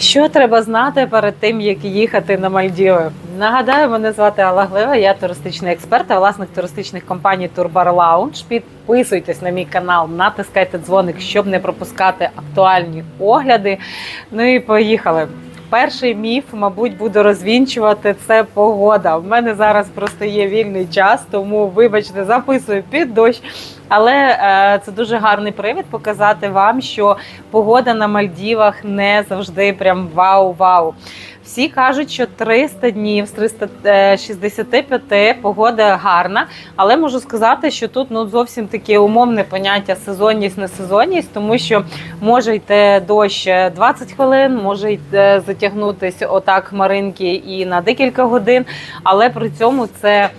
Що треба знати перед тим, як їхати на Мальдіви? Нагадаю, мене звати Алла Глива, я туристичний експерт, а власник туристичних компаній Турбар Лаунж. Підписуйтесь на мій канал, натискайте дзвоник, щоб не пропускати актуальні огляди. Ну і поїхали. Перший міф, мабуть, буду розвінчувати це погода. В мене зараз просто є вільний час, тому вибачте, записую під дощ. Але е, це дуже гарний привід показати вам, що погода на Мальдівах не завжди прям вау-вау. Всі кажуть, що 300 днів з 365 погода гарна, але можу сказати, що тут ну зовсім таке умовне поняття сезонність, несезонність, тому що може йти дощ 20 хвилин, може йти затягнутися отак хмаринки і на декілька годин, але при цьому це.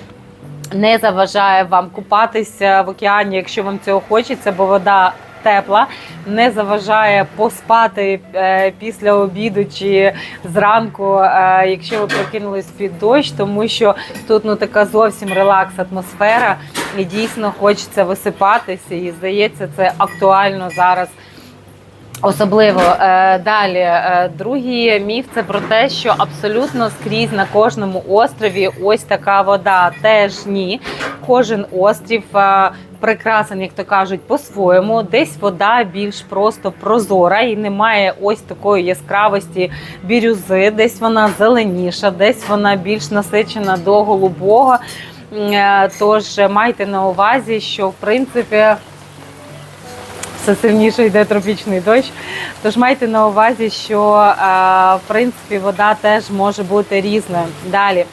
Не заважає вам купатися в океані, якщо вам цього хочеться, бо вода тепла, не заважає поспати е, після обіду чи зранку, е, якщо ви прокинулись під дощ, тому що тут ну така зовсім релакс атмосфера, і дійсно хочеться висипатися. І здається, це актуально зараз. Особливо Е, далі, е, другий міф це про те, що абсолютно скрізь на кожному острові ось така вода. Теж ні. Кожен острів е, прекрасен, як то кажуть, по-своєму. Десь вода більш просто прозора і немає ось такої яскравості бірюзи, десь вона зеленіша, десь вона більш насичена до голубого. Тож майте на увазі, що в принципі все сильніше йде тропічний дощ. Тож майте на увазі, що е, в принципі вода теж може бути різною. Далі.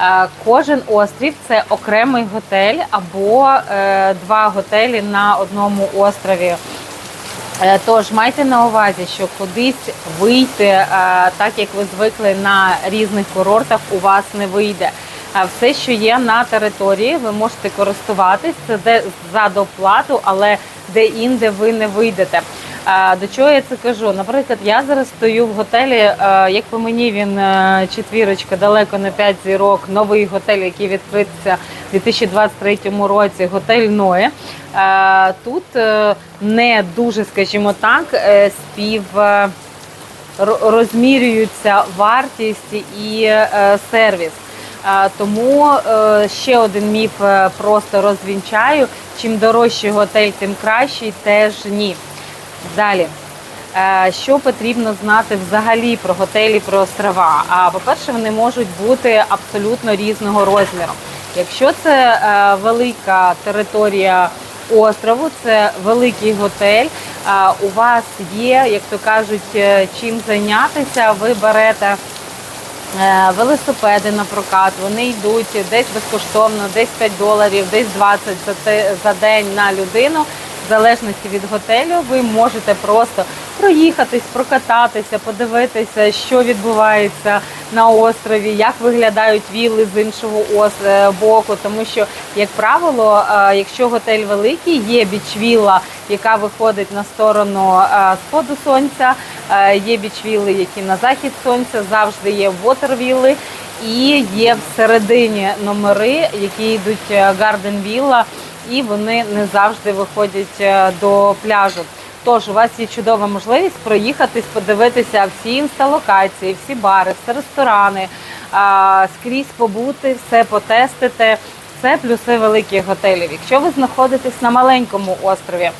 Е, Кожен острів це окремий готель або е, два готелі на одному острові. Тож майте на увазі, що кудись вийти, так як ви звикли на різних курортах, у вас не вийде. Все, що є на території, ви можете користуватись це де за доплату, але де інде ви не вийдете. До чого я це кажу? Наприклад, я зараз стою в готелі. Як по мені він четвірочка, далеко не 5 зірок, новий готель, який відкрився у 2023 році, готель Ное. Тут е, не дуже, скажімо так, е, спів. е, розмірюються вартість і сервіс. Тому е, ще один міф е, просто розвінчаю. Чим дорожчий готель, тим кращий, теж ні. Далі. Е, Що потрібно знати взагалі про готелі, про острова? А по-перше, вони можуть бути абсолютно різного розміру. Якщо це велика територія острову, це великий готель. У вас є, як то кажуть, чим зайнятися, ви берете. Е, Велосипеди на прокат, вони йдуть десь безкоштовно, десь 5 доларів, десь 20 за, день на людину. В залежності від готелю, ви можете просто проїхатись, прокататися, подивитися, що відбувається на острові, як виглядають вілли з іншого е, боку. Тому що, як правило, е, якщо готель великий, є бічвілла, яка виходить на сторону е, сходу сонця, є бічвілли, які на захід сонця, завжди є вотервілли. І є всередині номери, які йдуть Гарден Вілла, і вони не завжди виходять до пляжу. Тож у вас є чудова можливість проїхатись, подивитися всі інсталокації, всі бари, всі ресторани, скрізь побути, все потестити. Це плюси великих готелів. Якщо ви знаходитесь на маленькому острові,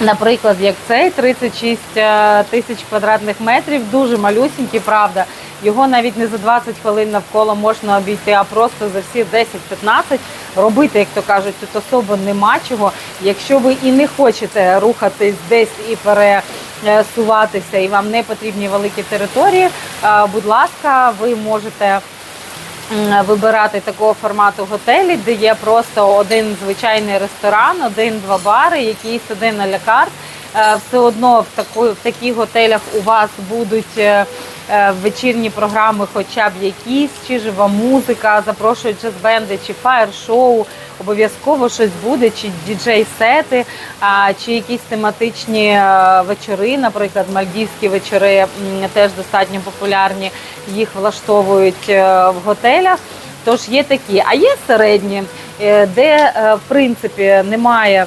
Наприклад, як цей 36 е, тисяч квадратних метрів, дуже малюсінький, правда. Його навіть не за 20 хвилин навколо можна обійти, а просто за всі 10-15 робити, як то кажуть, тут особо нема чого. Якщо ви і не хочете рухатись десь і пересуватися, і вам не потрібні великі території, е, будь ласка, ви можете вибирати такого формату готелі, де є просто один звичайний ресторан, один-два бари, якийсь один алякарт. Е, Все одно в таку в таких готелях у вас будуть е, вечірні програми, хоча б якісь, чи жива музика, запрошують джаз-бенди, чи фаєр-шоу. Обов'язково щось буде, чи діджей-сети, чи якісь тематичні е, вечори, наприклад, мальдівські вечори теж достатньо популярні. Їх влаштовують е, в готелях. Тож є такі, а є середні, е, де е, в принципі немає е,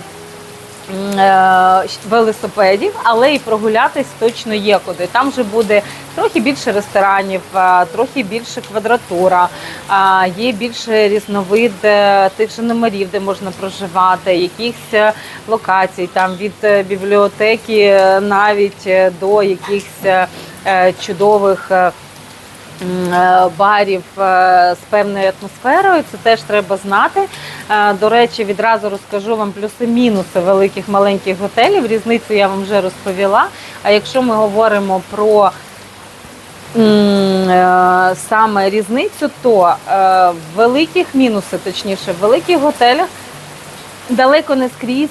велосипедів, але і прогулятись точно є куди. Там вже буде трохи більше ресторанів, е, трохи більше квадратура, е, є більше різновид е, тих же номерів, де можна проживати, якихось е, локацій, там від е, бібліотеки е, навіть е, до якихось е, е, чудових. Е, Барів е, з певною атмосферою, це теж треба знати. Е, До речі, відразу розкажу вам плюси-мінуси великих маленьких готелів. Різницю я вам вже розповіла. А якщо ми говоримо про саме різницю, то в великих мінуси, точніше, в великих готелях далеко не скрізь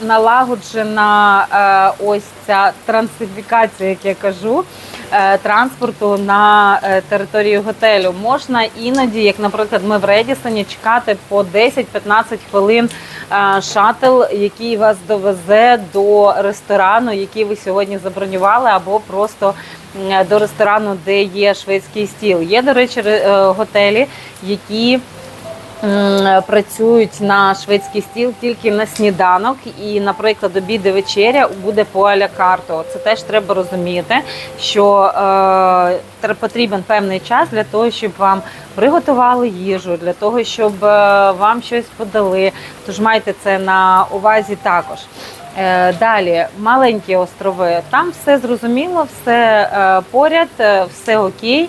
налагоджена ось ця трансифікація, як я кажу, транспорту на е, території готелю. Можна іноді, як, наприклад, ми в Редісоні, чекати по 10-15 хвилин е, шатл, який вас довезе до ресторану, який ви сьогодні забронювали, або просто до ресторану, де є шведський стіл. Є, до речі, е, готелі, які працюють на шведський стіл тільки на сніданок, і, наприклад, обід і вечеря буде по аля карту. Це теж треба розуміти, що е, потрібен певний час для того, щоб вам приготували їжу, для того, щоб е, вам щось подали. Тож майте це на увазі також. Е, Далі маленькі острови. Там все зрозуміло, все е, поряд, все окей,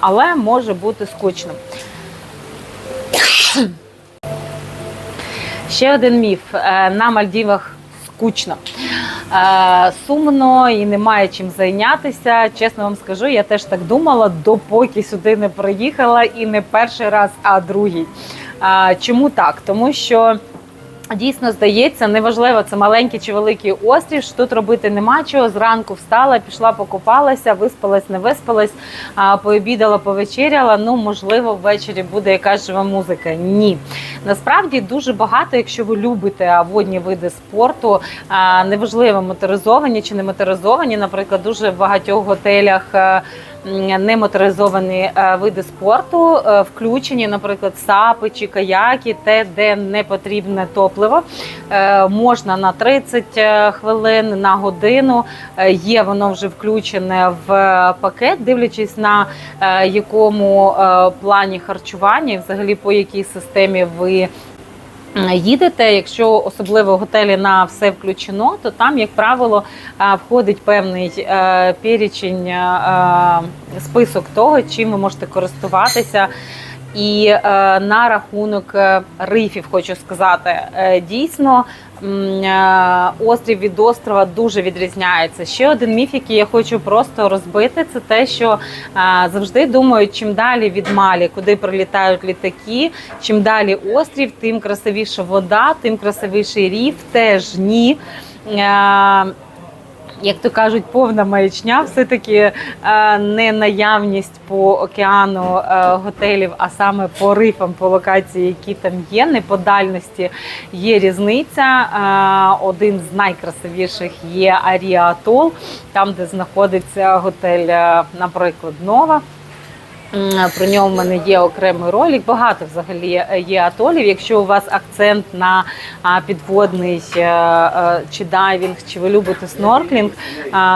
але може бути скучно. Ще один міф: Е, на Мальдівах скучно. Е, Сумно і немає чим зайнятися. Чесно вам скажу, я теж так думала, допоки сюди не приїхала і не перший раз, а другий. Е, Чому так? Тому що. Дійсно здається, неважливо, це маленький чи великий острів. що Тут робити нема чого. Зранку встала, пішла, покупалася, виспалась, не виспалась, пообідала, повечеряла. Ну, можливо, ввечері буде якась жива музика. Ні, насправді дуже багато, якщо ви любите водні види спорту, неважливо, моторизовані чи не моторизовані. Наприклад, дуже в багатьох готелях. Немоторизовані е, види спорту е, включені, наприклад, сапи чи каяки, те, де не потрібне топливо. Е, Можна на 30 е, хвилин, на годину. Є воно вже включене в пакет, дивлячись на якому плані харчування, взагалі по якій системі ви. М, Їдете, якщо особливо готелі на все включено, то там, як правило, е, входить певний е, перечень, е, список того, чим ви можете користуватися. І е, на рахунок е, рифів хочу сказати, е, дійсно е, острів від острова дуже відрізняється. Ще один міф, який я хочу просто розбити, це те, що е, завжди думають, чим далі від Малі, куди прилітають літаки, чим далі острів, тим красивіша вода, тим красивіший ріф. Теж ні. Як то кажуть, повна маячня, все-таки е, не наявність по океану е, готелів, а саме по рифам, по локації, які там є, не по дальності є різниця. Е, Один з найкрасивіших є Арія Атол, там, де знаходиться готель, наприклад, Нова. Про нього в мене є окремий ролик. Багато взагалі є атолів. Якщо у вас акцент на підводний е, е, чи дайвінг, чи ви любите снорклінг,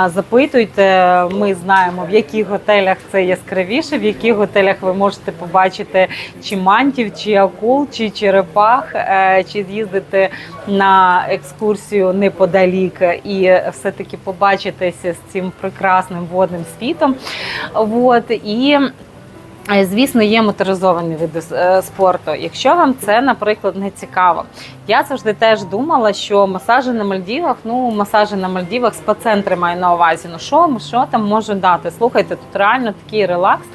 запитуйте. Ми знаємо, в яких готелях це яскравіше, в яких готелях ви можете побачити чи мантів, чи акул, чи черепах, е, чи з'їздити на екскурсію неподалік і все-таки побачитися з цим прекрасним водним світом. От і. Е, Звісно, є моторизовані види е, спорту. Якщо вам це, наприклад, не цікаво, я завжди теж думала, що масажі на Мальдівах, ну масажі на Мальдівах, спа-центри маю на увазі. Ну що, що там можуть дати? Слухайте, тут реально такий релакс.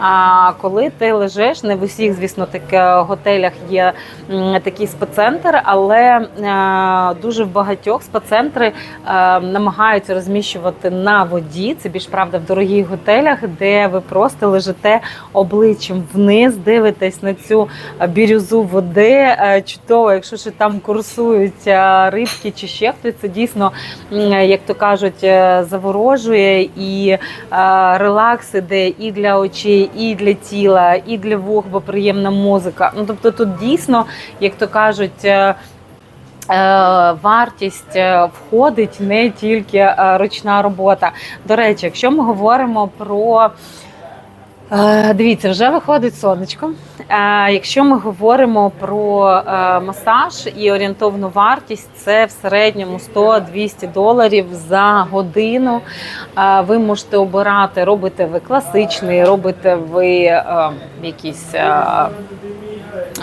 А коли ти лежиш, не в усіх, звісно, таких готелях є такий спа-центр, але е, дуже в багатьох спа-центри е, намагаються розміщувати на воді. Це більш правда в дорогих готелях, де ви просто лежите обличчям вниз, дивитесь на цю е, бірюзу води. Е, Чудово, якщо ще там курсують е, рибки чи ще хтось, це дійсно, як то кажуть, заворожує і релакс іде і для очей, і для тіла, і для вух, бо приємна музика. Ну тобто тут дійсно, як то кажуть. Вартість входить не тільки ручна робота. До речі, якщо ми говоримо про Дивіться, вже виходить сонечко. Е, Якщо ми говоримо про е, масаж і орієнтовну вартість, це в середньому 100-200 доларів за годину. Е, Ви можете обирати, робите ви класичний, робите ви е, якийсь. е,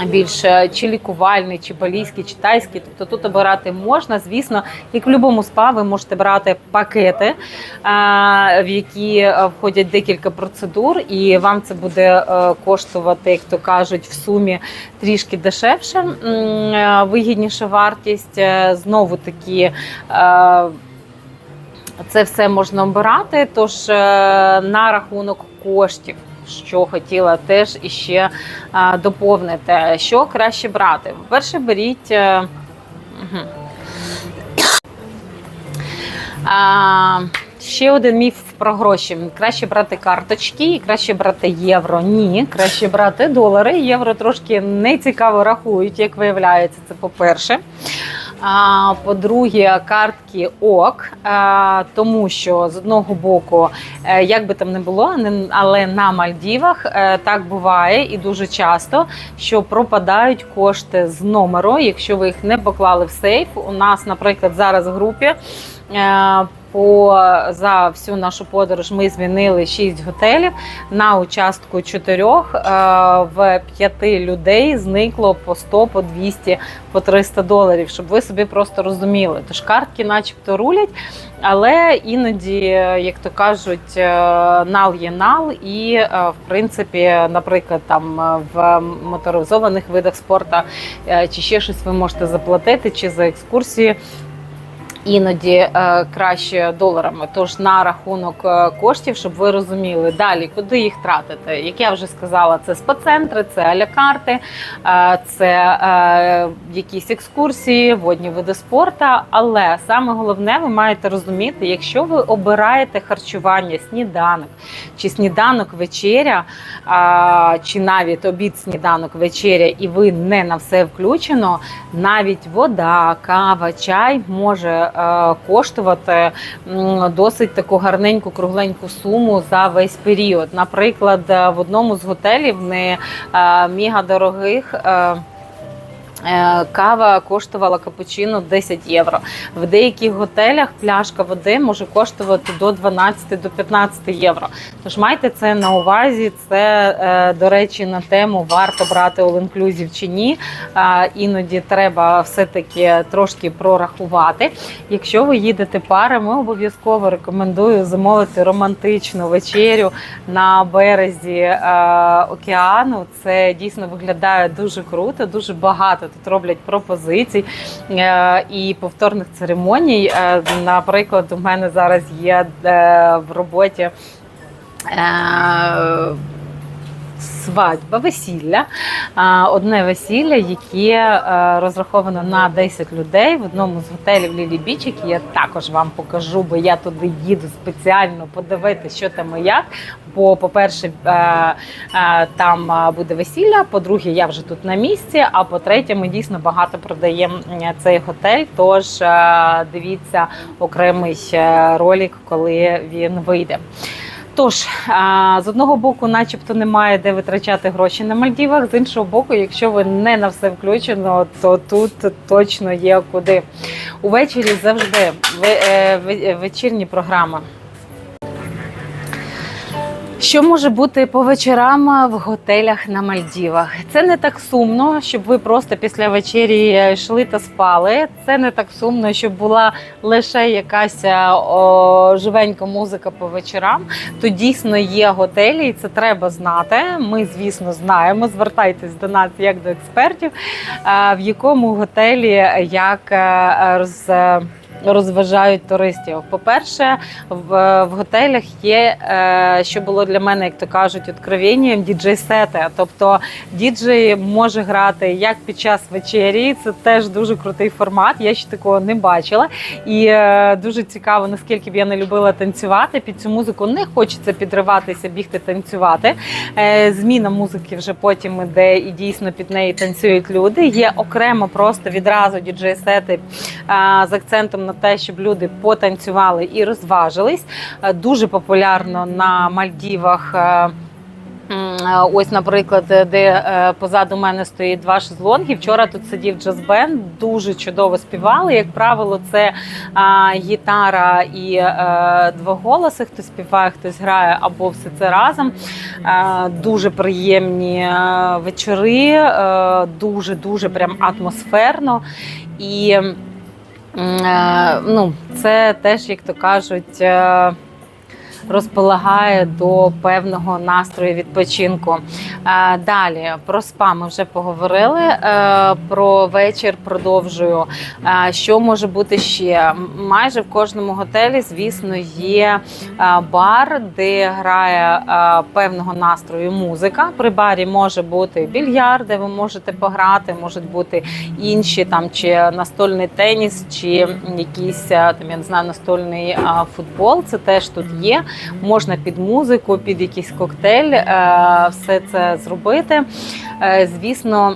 Більш е, чи лікувальний, чи балійський, чи тайський. Тобто тут обирати можна. Звісно, як в будь-якому спа, ви можете брати пакети, е, в які е, входять декілька процедур, і вам це буде е, коштувати, як то кажуть, в сумі трішки дешевше, вигідніша вартість. Знову таки. Це все можна обирати. Тож на рахунок коштів, що хотіла теж іще доповнити, що краще брати. По-перше, беріть. е. А, ще один міф про гроші. Краще брати карточки і краще брати євро. Ні, краще брати долари. Євро трошки не цікаво рахують, як виявляється, це по-перше. А, По-друге, картки ок, тому що з одного боку, е, як би там не було, але на Мальдівах е, так буває і дуже часто, що пропадають кошти з номеру, якщо ви їх не поклали в сейф. У нас, наприклад, зараз в групі. По за всю нашу подорож ми змінили 6 готелів на участку чотирьох. е, В п'яти людей зникло по 100, по 200, по 300 доларів, щоб ви собі просто розуміли. Тож картки, начебто, рулять, але іноді, як то кажуть, е, нал є нал, і е, в принципі, наприклад, там в моторизованих видах спорту чи ще щось ви можете заплатити, чи за екскурсії. Іноді е, краще доларами. Тож на рахунок е, коштів, щоб ви розуміли далі, куди їх тратити. Як я вже сказала, це спа-центри, це аля-карти, е, це якісь екскурсії, водні види спорту. Але саме головне, ви маєте розуміти, якщо ви обираєте харчування, сніданок чи сніданок вечеря, чи навіть обід сніданок вечеря, і ви не на все включено, навіть вода, кава, чай може коштувати досить таку гарненьку кругленьку суму за весь період. Наприклад, е, в одному з готелів не міга дорогих. Е, Кава коштувала капучино 10 євро. В деяких готелях пляшка води може коштувати до 12 до 15 євро. Тож майте це на увазі. Це, е, до речі, на тему варто брати all-inclusive чи ні. Іноді треба все-таки трошки прорахувати. Якщо ви їдете парами, обов'язково рекомендую замовити романтичну вечерю на березі е, океану. Це дійсно виглядає дуже круто, дуже багато тут роблять пропозицій е, і повторних церемоній. Е, Наприклад, у мене зараз є е, в роботі. Свадьба, весілля, одне весілля, яке е, розраховано на 10 людей в одному з готелів Лілі Біч, який я також вам покажу, бо я туди їду спеціально подивитися, що там і як. Бо, по-перше, е, е, там буде весілля. По-друге, я вже тут на місці. А по-третє, ми дійсно багато продаємо цей готель. Тож дивіться окремий ролик, коли він вийде. Тож, з одного боку, начебто, немає де витрачати гроші на Мальдівах. З іншого боку, якщо ви не на все включено, то тут точно є куди. Увечері завжди е, ве- вечірні програми. Що може бути по вечорам в готелях на Мальдівах? Це не так сумно, щоб ви просто після вечері йшли та спали. Це не так сумно, щоб була лише якась е, о, живенька музика по вечорам. То дійсно є готелі, і це треба знати. Ми, звісно, знаємо. Звертайтесь до нас як до експертів, е, в якому готелі як е, роз. Розважають туристів. По-перше, в, в готелях є, е, що було для мене, як то кажуть, откровенням діджей-сети. Тобто діджей може грати як під час вечері. Це теж дуже крутий формат. Я ще такого не бачила. І е, дуже цікаво, наскільки б я не любила танцювати. Під цю музику не хочеться підриватися, бігти танцювати. Е, Зміна музики вже потім іде і дійсно під неї танцюють люди. Є окремо просто відразу діджей-сети а, з акцентом на те, щоб люди потанцювали і розважились. Е, Дуже популярно на Мальдівах. е, е, Ось, наприклад, де позаду мене стоїть два шезлонги. Вчора тут сидів джаз-бенд, дуже чудово співали. Як правило, це а, гітара і е, два голоси. Хтось співає, хтось грає, або все це разом. Е, дуже приємні вечори, дуже дуже прям атмосферно. І ну, це теж, як то кажуть, е, розполагає до певного настрою відпочинку. Е, Далі про спа ми вже поговорили. Е, Про вечір продовжую. Е, Що може бути ще? Майже в кожному готелі, звісно, є бар, де грає певного настрою музика. При барі може бути більярд, де ви можете пограти, можуть бути інші там чи настольний теніс, чи якийсь там я не знаю, настольний футбол. Це теж тут є. Можна під музику, під якийсь коктейль е, все це зробити. Е, Звісно,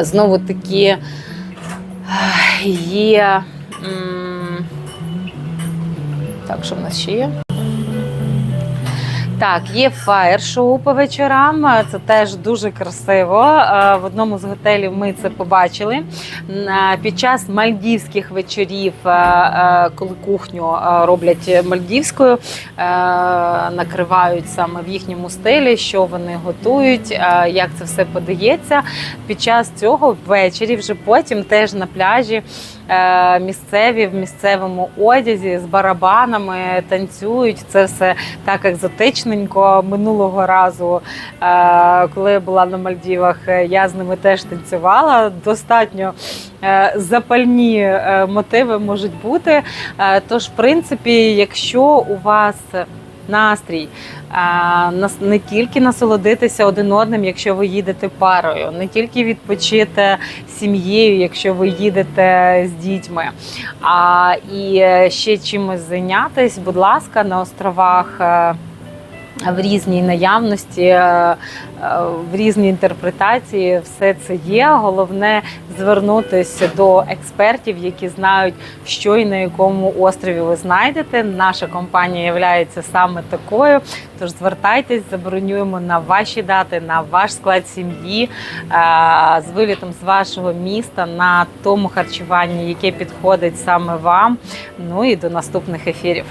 знову таки е, є. Так, що в нас ще є? Так, є фаєр-шоу по вечорам. Це теж дуже красиво. Е, В одному з готелів ми це побачили. Е, Під час мальдівських вечорів, е, коли кухню роблять мальдівською, накривають саме в їхньому стилі, що вони готують, як це все подається. Під час цього ввечері, вже потім теж на пляжі. Е, Місцеві в місцевому одязі з барабанами танцюють. Це все так екзотичненько. Минулого разу, е, коли я була на Мальдівах, е, я з ними теж танцювала. Достатньо запальні мотиви можуть бути. Тож, в принципі, якщо у вас настрій е, нас- не тільки насолодитися один одним, якщо ви їдете парою, не тільки відпочити сім'єю, якщо ви їдете з дітьми, а і е, ще чимось зайнятись, будь ласка, на островах. В різній наявності, е, е, в різній інтерпретації все це є. Головне звернутися до експертів, які знають, що і на якому острові ви знайдете. Наша компанія є саме такою. Тож звертайтесь, забронюємо на ваші дати, на ваш склад сім'ї е, з вилітом з вашого міста на тому харчуванні, яке підходить саме вам. Ну і до наступних ефірів.